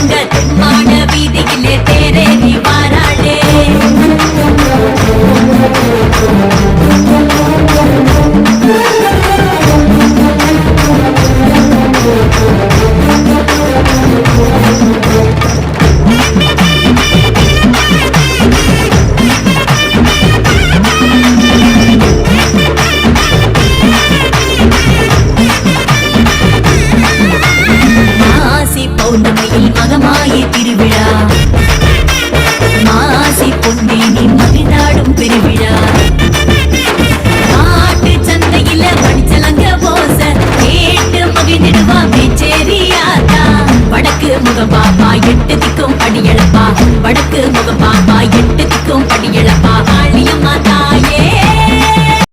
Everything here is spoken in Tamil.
நெடுங்க தென்மான வீதியிலே கோவில் மகமாயி திருவிழா. மாசி பொன்னே நீ மகிழ்நாடும் பெருவிழா. நாட்டு சந்தையில படிச்சலங்க போச கேட்டு மகிழ்ந்திடுவா பேச்சேரியாதா வடக்கு முகப்பாப்பா எட்டு திக்கும் படியெழுப்பா வடக்கு முகப்பாப்பா எட்டு திக்கும் படியெழுப்பா